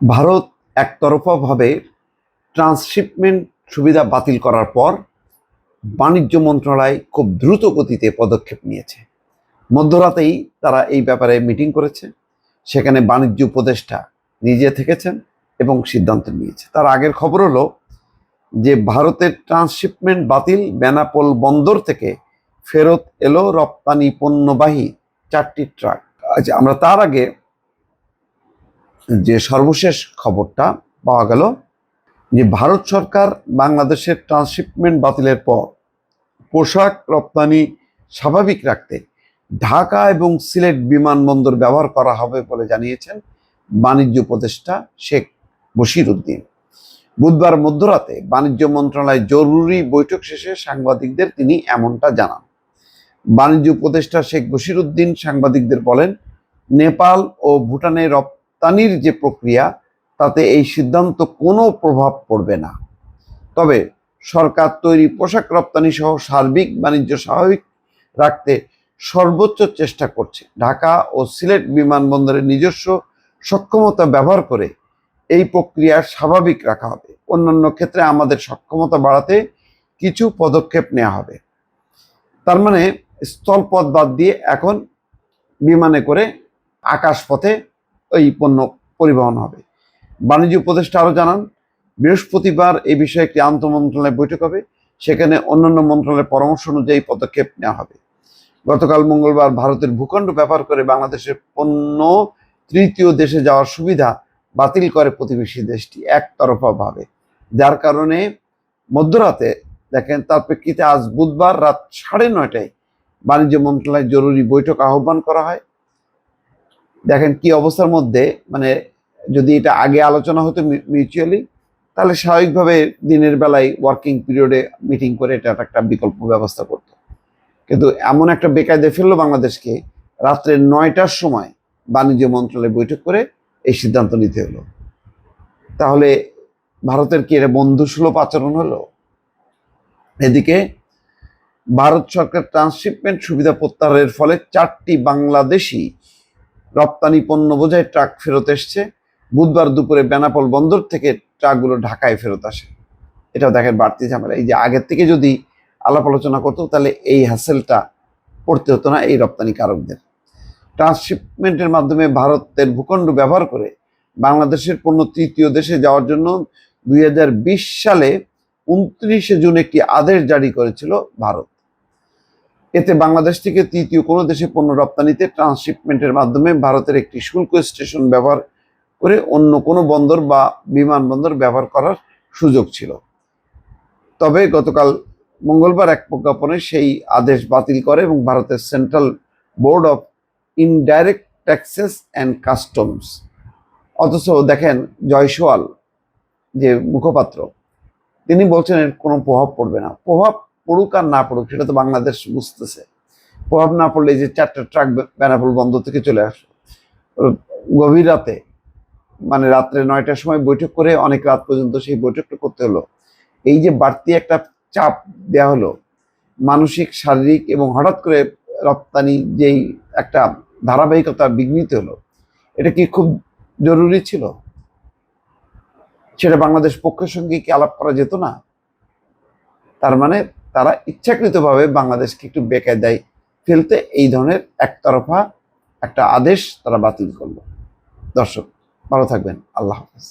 Bharat একতরফাভাবে transshipment সুবিধা বাতিল করার পর বাণিজ্য মন্ত্রণালয় খুব দ্রুত গতিতে পদক্ষেপ নিয়েছে। মধ্যরাতেই তারা এই ব্যাপারে মিটিং করেছে। সেখানে বাণিজ্য উপদেষ্টা নিজে থেকেছেন এবং সিদ্ধান্ত নিয়েছে। তার আগের খবর হলো যে ভারতের ট্রান্সশিপমেন্ট বাতিল বেনাপোল বন্দর থেকে ফেরত এলো রপ্তানি পণ্যবাহী চারটি ট্রাক। আচ্ছা আমরা তার আগে যে সর্বশেষ খবরটা পাওয়া গেল যে ভারত সরকার বাংলাদেশের ট্রান্সশিপমেন্ট বাতিলের পর পোশাক রপ্তানি স্বাভাবিক রাখতে ঢাকা এবং সিলেট বিমানবন্দর ব্যবহার করা হবে বলে জানিয়েছেন বাণিজ্য উপদেষ্টা শেখ বশির উদ্দিন। বুধবার মধ্যরাতে বাণিজ্য মন্ত্রণালয় জরুরি বৈঠক শেষে সাংবাদিকদের তিনি এমনটা জানান। বাণিজ্য উপদেষ্টা শেখ বশির উদ্দিন সাংবাদিকদের বলেন, নেপাল ও ভুটানে রপ্তানির যে প্রক্রিয়া, তাতে এই সিদ্ধান্ত কোনো প্রভাব পড়বে না। তবে সরকার তৈরি পোশাক রপ্তানি সহ সার্বিক বাণিজ্য স্বাভাবিক রাখতে সর্বোচ্চ চেষ্টা করছে। ঢাকা ও সিলেট বিমানবন্দরের নিজস্ব সক্ষমতা ব্যবহার করে এই প্রক্রিয়া স্বাভাবিক রাখা হবে। অন্যান্য ক্ষেত্রে আমাদের সক্ষমতা বাড়াতে কিছু পদক্ষেপ নেওয়া হবে। তার মানে স্থলপথ বাদ দিয়ে এখন বিমানে করে আকাশপথে ওই পণ্য পরিবহন হবে। বাণিজ্য উপদেষ্টা আরও জানান, বৃহস্পতিবার এই বিষয়ে একটি আন্তঃমন্ত্রণালয় বৈঠক হবে, সেখানে অন্যান্য মন্ত্রণালয়ের পরামর্শ অনুযায়ী পদক্ষেপ নেওয়া হবে। গতকাল মঙ্গলবার ভারতের ভূখণ্ড ব্যবহার করে বাংলাদেশের পণ্য তৃতীয় দেশে যাওয়ার সুবিধা বাতিল করে প্রতিবেশী দেশটি একতরফাভাবে। যার কারণে মধ্যরাতে, দেখেন, তার প্রেক্ষিতে আজ বুধবার রাত সাড়ে নয়টায় বাণিজ্য মন্ত্রণালয় জরুরি বৈঠক আহ্বান করা হয়। দেখেন কি অবস্থার মধ্যে মানে যদি এটা আগে আলোচনা হতো মিউচুয়ালি তাহলে স্বাভাবিকভাবে দিনের বেলায় ওয়ার্কিং পিরিয়ডে মিটিং করে এটা একটা বিকল্প ব্যবস্থা করতো। কিন্তু এমন একটা বেকায়দে ফেলল বাংলাদেশকে, রাত্রে নয়টার সময় বাণিজ্য মন্ত্রণালয় বৈঠক করে এই সিদ্ধান্ত নিতে হলো। তাহলে ভারতের কি এটা বন্ধুসুলভ আচরণ হলো? এদিকে ভারত সরকার ট্রান্সশিপমেন্ট সুবিধা প্রত্যাহারের ফলে চারটি বাংলাদেশি রপ্তানি পণ্য বোঝাই ট্রাক ফেরত এসছে। বুধবার দুপুরে বেনাপোল বন্দর থেকে ট্রাকগুলো ঢাকায় ফেরত আসে। এটাও দেখেন বাড়তি ঝামেলা। এই যে আগের থেকে যদি আলাপ আলোচনা করতো, তাহলে এই হ্যাসেলটা পড়তে হতো না এই রপ্তানিকারকদের। ট্রান্সশিপমেন্টের মাধ্যমে ভারতের ভূখণ্ড ব্যবহার করে বাংলাদেশের পণ্য তৃতীয় দেশে যাওয়ার জন্য দুই হাজার বিশ সালে উনত্রিশে জুন একটি আদেশ জারি করেছিল ভারত। এতে বাংলাদেশ থেকে তৃতীয় কোনো দেশে পণ্য রপ্তানিতে ট্রান্সশিপমেন্টের মাধ্যমে ভারতের একটি শুল্ক স্টেশন ব্যবহার করে অন্য কোনো বন্দর বা বিমানবন্দর ব্যবহার করার সুযোগ ছিল। তবে গতকাল মঙ্গলবার এক প্রজ্ঞাপনে সেই আদেশ বাতিল করে এবং ভারতের central board of indirect taxes and customs. অথচ দেখেন জয়সওয়াল যে মুখপাত্র, তিনি বলছেন এর কোনো প্রভাব পড়বে না। প্রভাব পড়ুক আর না পড়ুক, সেটা তো বাংলাদেশ বুঝতেছে। প্রভাব না পড়লে যে চারটা ট্রাক বেনাপুল বন্দর থেকে চলে আসলো গভীর রাতে মানে রাত্রে নয়টার সময় বৈঠক করে অনেক রাত পর্যন্ত সেই বৈঠকটা করতে হলো। এই যে বাড়তি একটা চাপ দেওয়া হলো, মানসিক, শারীরিক এবং হঠাৎ করে রপ্তানি যেই একটা ধারাবাহিকতা বিঘ্নিত হলো, এটা কি খুব জরুরি ছিল? সেটা বাংলাদেশ পক্ষের সঙ্গে কি আলাপ করা যেত না? তার মানে তারা ইচ্ছাকৃতভাবে বাংলাদেশকে একটু বেকায়দায় ফেলতে এই ধরনের একতরফা একটা আদেশ তারা বাতিল করল। দর্শক, ভালো থাকবেন। আল্লাহ হাফেজ।